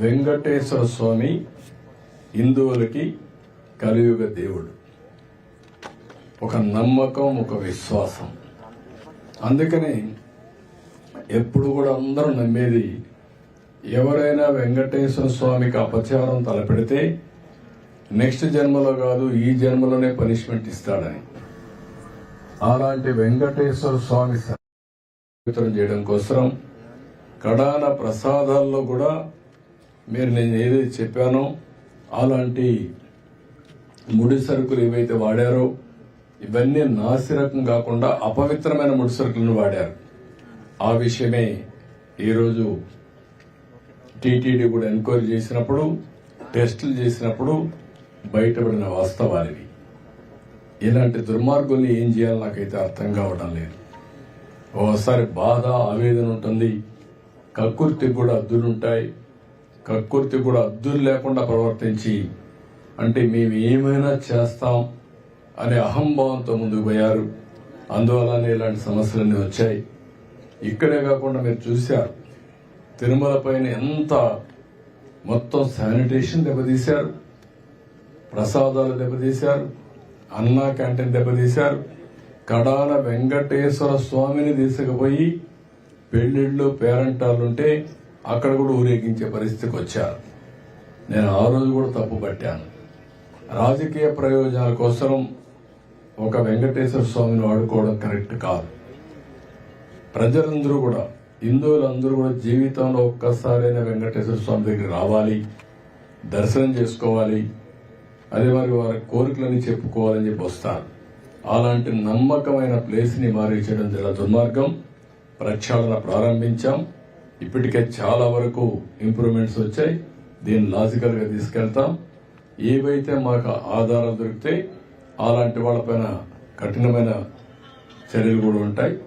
వెంకటేశ్వర స్వామి హిందువులకి కలియుగ దేవుడు. ఒక నమ్మకం ఒక విశ్వాసం. అందుకని ఎప్పుడు కూడా అందరూ నమ్మేది ఎవరైనా వెంకటేశ్వర స్వామికి అపచారం తలపెడితే నెక్స్ట్ జన్మలో కాదు ఈ జన్మలోనే పనిష్మెంట్ ఇస్తాడని. అలాంటి వెంకటేశ్వర స్వామి చేయడం కోసం కడాన ప్రసాదాల్లో కూడా మీరు నేను ఏదైతే చెప్పానో అలాంటి ముడి సరుకులు ఏవైతే వాడారో ఇవన్నీ నాసిరకం కాకుండా అపవిత్రమైన ముడి సరుకులను వాడారు. ఆ విషయమే ఈరోజు టీటీడీ కూడా ఎంక్వైరీ చేసినప్పుడు టెస్టులు చేసినప్పుడు బయటపడిన వాస్తవాలివి. ఇలాంటి దుర్మార్గుల్ని ఏం చేయాలో నాకైతే అర్థం కావడం లేదు. ఓసారి బాధ ఆవేదన ఉంటుంది. కక్కుర్తి కూడా అద్దులుంటాయి. కక్కుర్తి కూడా అద్దులు లేకుండా ప్రవర్తించి అంటే మేము ఏమైనా చేస్తాం అనే అహంభావంతో ముందుకు పోయారు. అందువల్లనే ఇలాంటి సమస్యలన్నీ వచ్చాయి. ఇక్కడే కాకుండా మీరు చూశారు తిరుమల పైన ఎంత మొత్తం శానిటేషన్ దెబ్బతీశారు ప్రసాదాలు దెబ్బతీశారు అన్నా క్యాంటీన్ దెబ్బతీశారు కడాల వెంకటేశ్వర స్వామిని తీసుకుపోయి పెళ్ళిళ్ళు పేరంటాలుంటే అక్కడ కూడా ఊరేగించే పరిస్థితికి వచ్చారు. నేను ఆ రోజు కూడా తప్పు పట్టాను. రాజకీయ ప్రయోజనాల కోసం ఒక వెంకటేశ్వర స్వామిని వాడుకోవడం కరెక్ట్ కాదు. ప్రజలందరూ కూడా హిందువులందరూ కూడా జీవితంలో ఒక్కసారైనా వెంకటేశ్వర స్వామి దగ్గరికి రావాలి దర్శనం చేసుకోవాలి అదే మరి వారి కోరికలని చెప్పుకోవాలని చెప్పి వస్తారు అలాంటి నమ్మకమైన ప్లేస్ని మారించడం చాలా దుర్మార్గం. ప్రక్షాళన ప్రారంభించాం. ఇప్పటికే చాలా వరకు ఇంప్రూవ్మెంట్స్ వచ్చాయి. దీన్ని లాజికల్గా తీసుకెళ్తాం. ఏవైతే మాకు ఆధారాలు దొరికితే అలాంటి వాళ్ళపైన కఠినమైన చర్యలు కూడా ఉంటాయి.